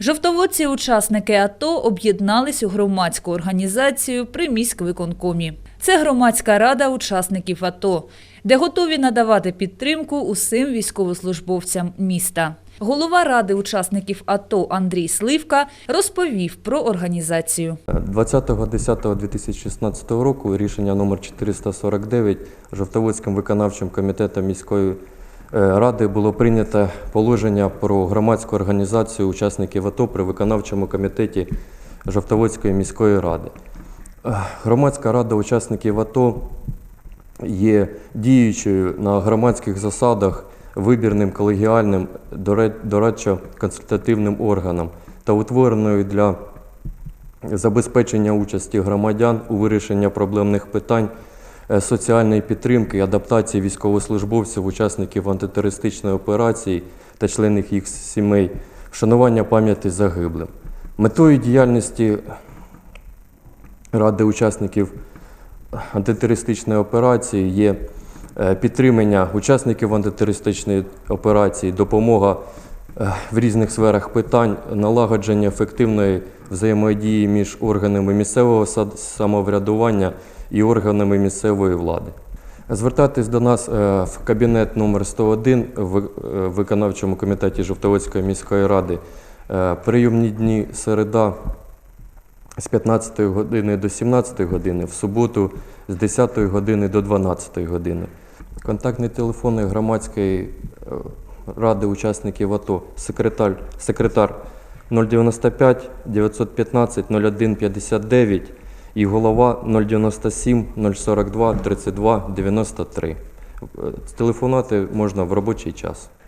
Жовтоводці, учасники АТО, об'єднались у громадську організацію при міськвиконкомі. Це громадська рада учасників АТО, де готові надавати підтримку усім військовослужбовцям міста. Голова ради учасників АТО Андрій Сливка розповів про організацію. 20.10.2016 року рішення номер 449 Жовтоводським виконавчим комітетом міської ради було прийнято положення про громадську організацію учасників АТО при виконавчому комітеті Жовтоводської міської ради. Е, Громадська рада учасників АТО є діючою на громадських засадах вибірним колегіальним дорадчо-консультативним органом та утвореною для забезпечення участі громадян у вирішенні проблемних питань е, соціальної підтримки і адаптації військовослужбовців, учасників антитерористичної операції та членів їх сімей, вшанування пам'яті загиблим. Метою діяльності Ради учасників антитерористичної операції є е, підтримання учасників антитерористичної операції, допомога е, в різних сферах питань, налагодження ефективної взаємодії між органами місцевого самоврядування і органами місцевої влади. Звертайтесь до нас е, в кабінет номер 101 в е, виконавчому комітеті Жовтоводської міської ради. Е, Прийомні дні середа з 15 години до 17 години, в суботу з 10 години до 12 години. Контактні телефони громадської е, ради учасників АТО, секретар, секретар 095 915 01 59 і голова 097 042 32 93. Е, Телефонувати можна в робочий час.